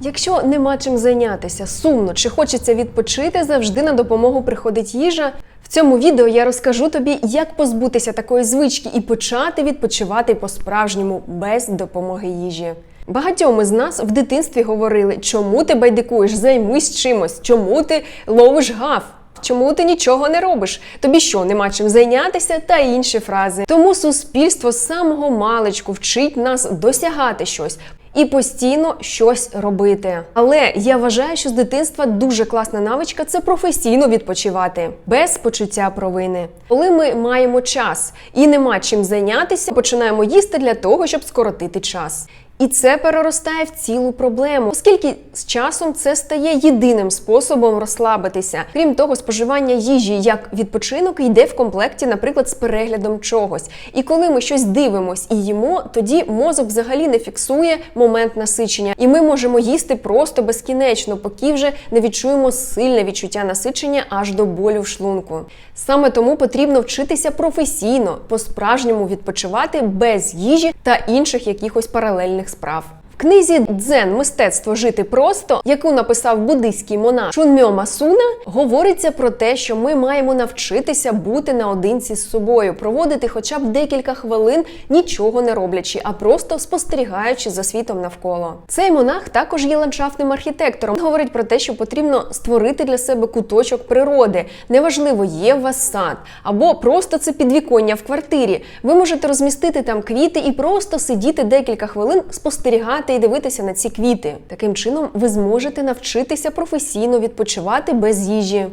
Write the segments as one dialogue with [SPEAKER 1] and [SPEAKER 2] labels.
[SPEAKER 1] Якщо нема чим зайнятися, сумно чи хочеться відпочити, завжди на допомогу приходить їжа. В цьому відео я розкажу тобі, як позбутися такої звички і почати відпочивати по-справжньому без допомоги їжі. Багатьом із нас в дитинстві говорили, чому ти байдикуєш, займись чимось, чому ти ловиш гав. Чому ти нічого не робиш? Тобі що, нема чим зайнятися та інші фрази. Тому суспільство з самого маличку вчить нас досягати щось. І постійно щось робити. Але я вважаю, що з дитинства дуже класна навичка це професійно відпочивати без почуття провини. Коли ми маємо час і нема чим зайнятися, починаємо їсти для того, щоб скоротити час. І це переростає в цілу проблему, оскільки з часом це стає єдиним способом розслабитися. Крім того, споживання їжі як відпочинок йде в комплекті, наприклад, з переглядом чогось. І коли ми щось дивимось і їмо, тоді мозок взагалі не фіксує момент насичення, і ми можемо їсти просто безкінечно, поки вже не відчуємо сильне відчуття насичення аж до болю в шлунку. Саме тому потрібно вчитися професійно, по-справжньому відпочивати без їжі та інших якихось паралельних справ. Книзі Дзен Мистецтво жити просто, яку написав буддийський монах Чунмьо Масуна, говориться про те, що ми маємо навчитися бути наодинці з собою, проводити хоча б декілька хвилин, нічого не роблячи, а просто спостерігаючи за світом навколо. Цей монах також є ландшафтним архітектором. Він говорить про те, що потрібно створити для себе куточок природи. Неважливо, є у вас сад або просто це підвіконня в квартирі. Ви можете розмістити там квіти і просто сидіти декілька хвилин, спостерігати і дивитися на ці квіти. Таким чином, ви зможете навчитися професійно відпочивати без їжі.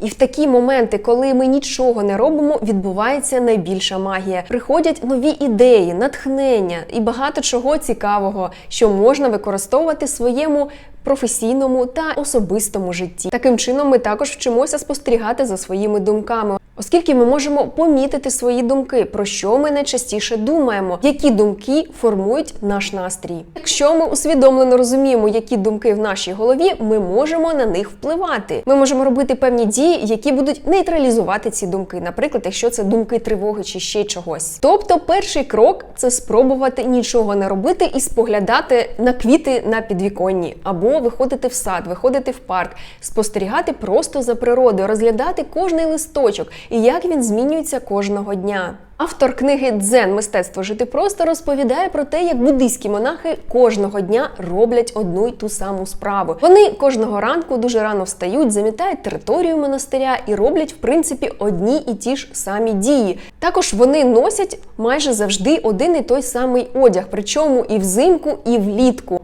[SPEAKER 1] І в такі моменти, коли ми нічого не робимо, відбувається найбільша магія. Приходять нові ідеї, натхнення і багато чого цікавого, що можна використовувати своєму професійному та особистому житті. Таким чином, ми також вчимося спостерігати за своїми думками. Оскільки ми можемо помітити свої думки, про що ми найчастіше думаємо, які думки формують наш настрій. Якщо ми усвідомлено розуміємо, які думки в нашій голові, ми можемо на них впливати. Ми можемо робити певні дії, які будуть нейтралізувати ці думки, наприклад, якщо це думки тривоги чи ще чогось. Тобто, перший крок це спробувати нічого не робити і споглядати на квіти на підвіконні, або виходити в сад, виходити в парк, спостерігати просто за природою, розглядати кожний листочок і як він змінюється кожного дня. Автор книги Дзен Мистецтво жити просто розповідає про те, як буддийські монахи кожного дня роблять одну й ту саму справу. Вони кожного ранку дуже рано встають, замітають територію монастиря і роблять в принципі одні і ті ж самі дії. Також вони носять майже завжди один і той самий одяг, причому і взимку, і влітку.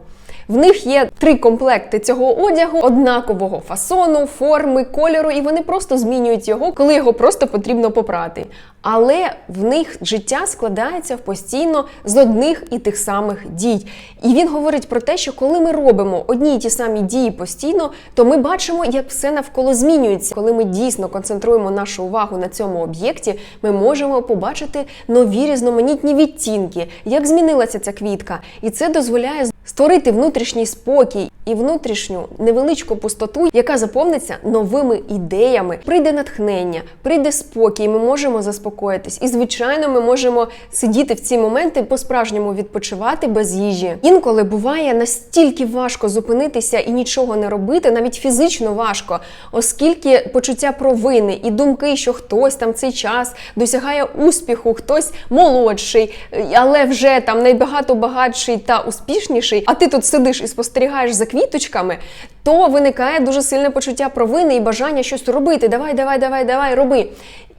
[SPEAKER 1] В них є три комплекти цього одягу однакового фасону, форми, кольору, і вони просто змінюють його, коли його просто потрібно попрати. Але в них життя складається постійно з одних і тих самих дій. І він говорить про те, що коли ми робимо одні і ті самі дії постійно, то ми бачимо, як все навколо змінюється. Коли ми дійсно концентруємо нашу увагу на цьому об'єкті, ми можемо побачити нові різноманітні відтінки, як змінилася ця квітка, і це дозволяє створити внутрішній спокій і внутрішню невеличку пустоту, яка заповниться новими ідеями. Прийде натхнення, прийде спокій. Ми можемо заспокоїтись. І звичайно, ми можемо сидіти в ці моменти по-справжньому відпочивати без їжі. Інколи буває настільки важко зупинитися і нічого не робити, навіть фізично важко, оскільки почуття провини і думки, що хтось там цей час досягає успіху, хтось молодший, але вже там найбагато багатший та успішніший. А ти тут сидиш і спостерігаєш за квіточками, то виникає дуже сильне почуття провини і бажання щось робити. Давай, давай, давай, давай, роби.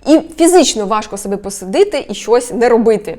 [SPEAKER 1] І фізично важко себе посадити і щось не робити.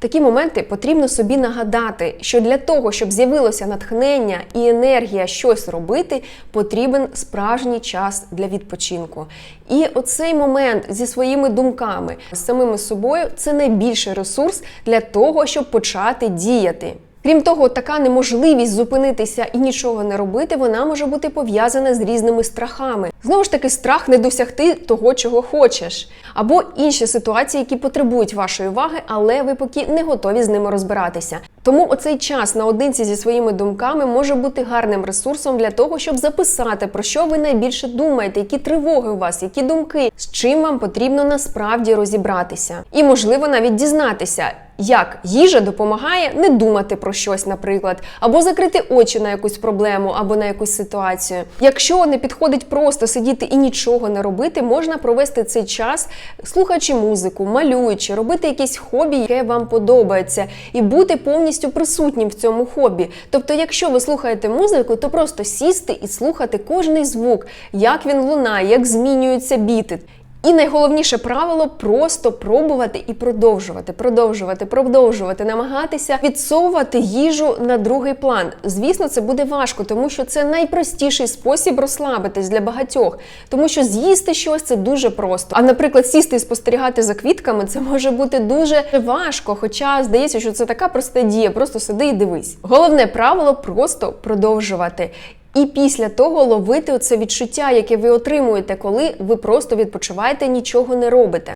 [SPEAKER 1] Такі моменти потрібно собі нагадати, що для того, щоб з'явилося натхнення і енергія щось робити, потрібен справжній час для відпочинку. І оцей момент зі своїми думками, з самими собою, це найбільший ресурс для того, щоб почати діяти. Крім того, така неможливість зупинитися і нічого не робити, вона може бути пов'язана з різними страхами. Знову ж таки, страх не досягти того, чого хочеш, або інші ситуації, які потребують вашої уваги, але ви поки не готові з ними розбиратися. Тому оцей час наодинці зі своїми думками може бути гарним ресурсом для того, щоб записати про що ви найбільше думаєте, які тривоги у вас, які думки, з чим вам потрібно насправді розібратися, і можливо навіть дізнатися. Як їжа допомагає не думати про щось, наприклад, або закрити очі на якусь проблему, або на якусь ситуацію. Якщо не підходить просто сидіти і нічого не робити, можна провести цей час, слухаючи музику, малюючи, робити якесь хобі, яке вам подобається, і бути повністю присутнім в цьому хобі. Тобто, якщо ви слухаєте музику, то просто сісти і слухати кожний звук, як він лунає, як змінюються біти. І найголовніше правило просто пробувати і продовжувати, продовжувати, продовжувати, намагатися відсовувати їжу на другий план. Звісно, це буде важко, тому що це найпростіший спосіб розслабитись для багатьох, тому що з'їсти щось це дуже просто. А, наприклад, сісти і спостерігати за квітками це може бути дуже важко. Хоча здається, що це така проста дія, просто сиди і дивись. Головне правило просто продовжувати. І після того ловити оце відчуття, яке ви отримуєте, коли ви просто відпочиваєте, нічого не робите.